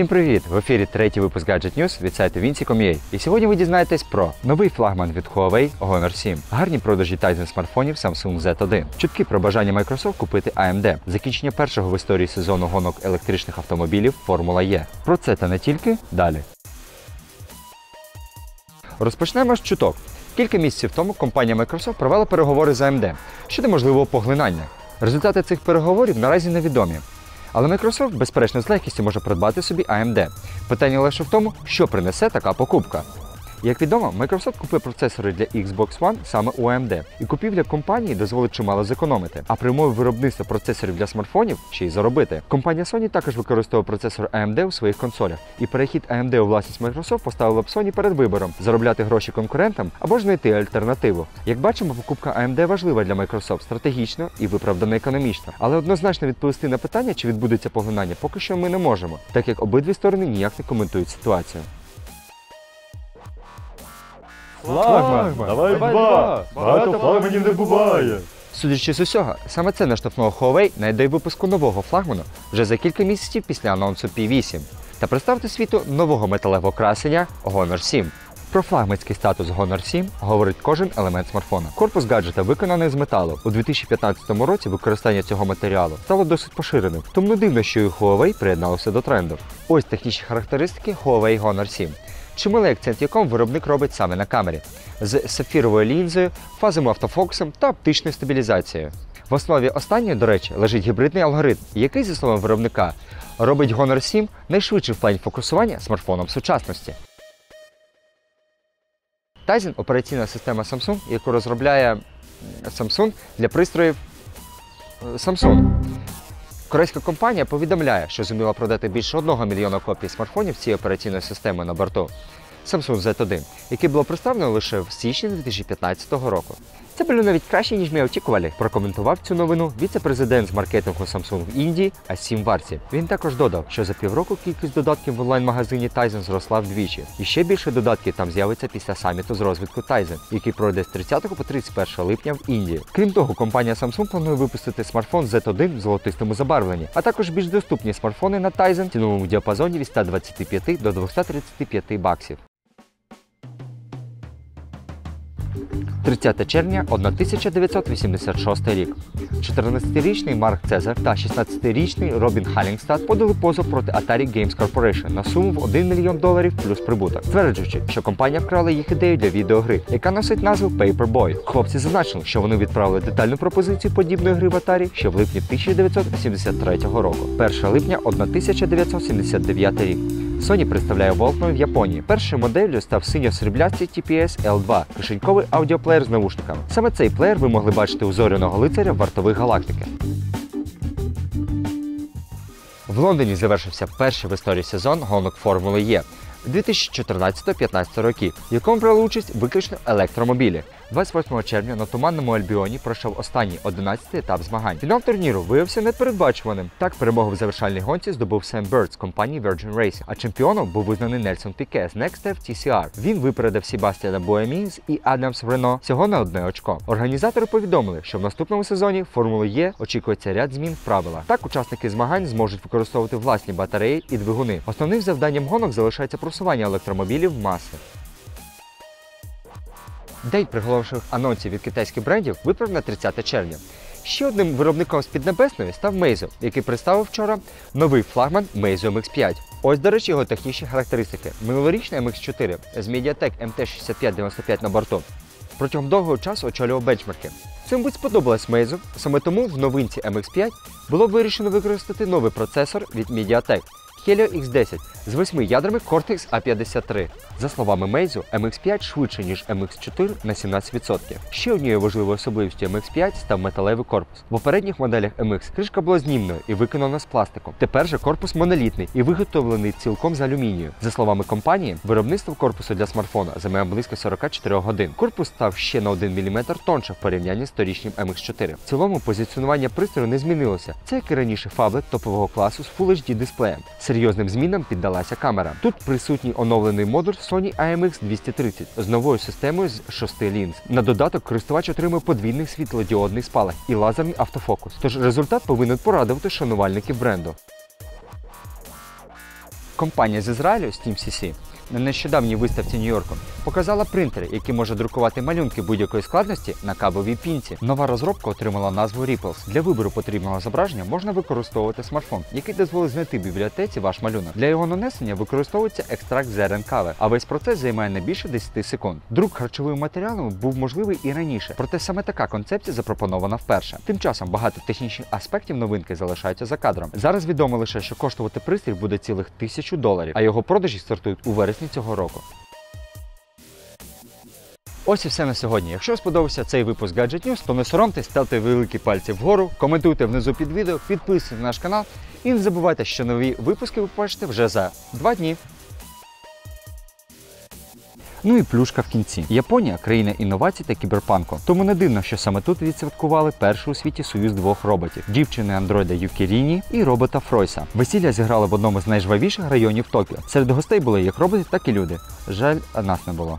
Всім привіт! В ефірі третій випуск Gadget News від сайту Vinci.com.ua. І сьогодні ви дізнаєтесь про новий флагман від Huawei Honor 7, гарні продажі Tizen смартфонів Samsung Z1, чутки про бажання Microsoft купити AMD, закінчення першого в історії сезону гонок електричних автомобілів Формула Е. Про це та не тільки далі. Розпочнемо з чуток. Кілька місяців тому компанія Microsoft провела переговори з AMD щодо можливого поглинання. Результати цих переговорів наразі невідомі. Але Microsoft, безперечно, з легкістю може придбати собі AMD. Питання лише в тому, що принесе така покупка. Як відомо, Microsoft купує процесори для Xbox One саме у AMD, і купівля компанії дозволить чимало зекономити. А при умові виробництва процесорів для смартфонів ще й заробити. Компанія Sony також використовує процесор AMD у своїх консолях, і перехід AMD у власність Microsoft поставив б Sony перед вибором заробляти гроші конкурентам або ж знайти альтернативу. Як бачимо, покупка AMD важлива для Microsoft стратегічно і виправдано економічно. Але однозначно відповісти на питання, чи відбудеться поглинання, поки що ми не можемо, так як обидві сторони ніяк не коментують ситуацію. Флагман, давай два! Багато флагманів не буває. Судячи з усього, саме це наштовхнуло Huawei на ідею випуску нового флагману вже за кілька місяців після анонсу P8 та представити світу нового металевого красення Honor 7. Про флагманський статус Honor 7 говорить кожен елемент смартфона. Корпус гаджета виконаний з металу. У 2015 році використання цього матеріалу стало досить поширеним, тому не дивно, що і Huawei приєдналося до тренду. Ось технічні характеристики Huawei Honor 7 чималий акцент якому виробник робить саме на камері з сапфіровою лінзою, фазовим автофокусом та оптичною стабілізацією. В основі останньої, до речі, лежить гібридний алгоритм, який, за словами виробника, робить Honor 7 найшвидшим в плані фокусування смартфоном сучасності. Tizen – операційна система Samsung, яку розробляє Samsung для пристроїв е, Samsung. Корейська компанія повідомляє, що зуміла продати більше 1 мільйона копій смартфонів цієї операційної системи на борту Samsung Z1, який було представлено лише в січні 2015 року. Це було навіть краще, ніж ми очікували, прокоментував цю новину віце-президент з маркетингу Samsung в Індії Асім Варсі. Він також додав, що за півроку кількість додатків в онлайн-магазині Tizen зросла вдвічі. І ще більше додатків там з'явиться після саміту з розвитку Tizen, який пройде з 30 по 31 липня в Індії. Крім того, компанія Samsung планує випустити смартфон Z1 в золотистому забарвленні, а також більш доступні смартфони на Tizen в ціновому діапазоні від 125 до 235 баксів. 30 червня 1986 рік. 14-річний Марк Цезар та 16-річний Робін Халінгстад подали позов проти Atari Games Corporation на суму в 1 мільйон доларів плюс прибуток, стверджуючи, що компанія вкрала їх ідею для відеогри, яка носить назву Paperboy. Хлопці зазначили, що вони відправили детальну пропозицію подібної гри в Atari ще в липні 1973 року, 1 липня 1979 рік. Sony представляє Walkman в Японії. Першою моделлю став синьо-сріблястий TPS L2, кишеньковий аудіоплеєр з навушниками. Саме цей плеєр ви могли бачити у зоряного лицаря вартових галактики. В Лондоні завершився перший в історії сезон гонок Формули Е 2014-15 років, в якому брали участь виключно електромобілі. 28 червня на туманному Альбіоні пройшов останній 11-й етап змагань. Фінал турніру виявився непередбачуваним. Так перемогу в завершальній гонці здобув Сем Берд з компанії Virgin Racing, а чемпіоном був визнаний Нельсон Піке з Next Step TCR. Він випередив Себастьяна Буемінс і Адамс Рено всього на одне очко. Організатори повідомили, що в наступному сезоні Формули Є очікується ряд змін в правилах. Так учасники змагань зможуть використовувати власні батареї і двигуни. Основним завданням гонок залишається просування електромобілів в маси. День приголомшених анонсів від китайських брендів виправ на 30 червня. Ще одним виробником з Піднебесної став Meizu, який представив вчора новий флагман Meizu MX5. Ось, до речі, його технічні характеристики. Минулорічний MX4 з Mediatek MT6595 на борту. Протягом довгого часу очолював бенчмарки. Цим будь сподобалось Meizu, саме тому в новинці MX5 було вирішено використати новий процесор від Mediatek Helio X10 з восьми ядрами Cortex A53. За словами Meizu, MX5 швидше, ніж MX4 на 17%. Ще однією важливою особливістю MX5 став металевий корпус. В попередніх моделях MX кришка була знімною і виконана з пластику. Тепер же корпус монолітний і виготовлений цілком з алюмінію. За словами компанії, виробництво корпусу для смартфона займе близько 44 годин. Корпус став ще на 1 мм тонше в порівнянні з торічнім MX4. В цілому позиціонування пристрою не змінилося. Це як і раніше фаблет топового класу з Full HD дисплеєм. Серйозним змінам піддалася камера. Тут присутній оновлений модуль Sony IMX 230 з новою системою з 6 лінз. На додаток користувач отримує подвійний світлодіодний спалах і лазерний автофокус. Тож результат повинен порадувати шанувальників бренду. Компанія з Ізраїлю SteamCC на нещодавній виставці Нью-Йорку показала принтери, які можуть друкувати малюнки будь-якої складності на кабовій пінці. Нова розробка отримала назву Ripples. Для вибору потрібного зображення можна використовувати смартфон, який дозволить знайти в бібліотеці ваш малюнок. Для його нанесення використовується екстракт зерен кави, а весь процес займає не більше 10 секунд. Друк харчовим матеріалом був можливий і раніше, проте саме така концепція запропонована вперше. Тим часом багато технічних аспектів новинки залишаються за кадром. Зараз відомо лише, що коштувати пристрій буде цілих тисячу доларів, а його продажі стартують у вересні цього року. Ось і все на сьогодні. Якщо сподобався цей випуск Gadget News, то не соромтесь, ставте великі пальці вгору, коментуйте внизу під відео, підписуйтесь на наш канал і не забувайте, що нові випуски ви побачите вже за два дні. Ну і плюшка в кінці. Японія країна інновацій та кіберпанку. Тому не дивно, що саме тут відсвяткували перший у світі союз двох роботів: дівчини андроїда Юкіріні і робота Фройса. Весілля зіграли в одному з найжвавіших районів Токіо. Серед гостей були як роботи, так і люди. Жаль, нас не було.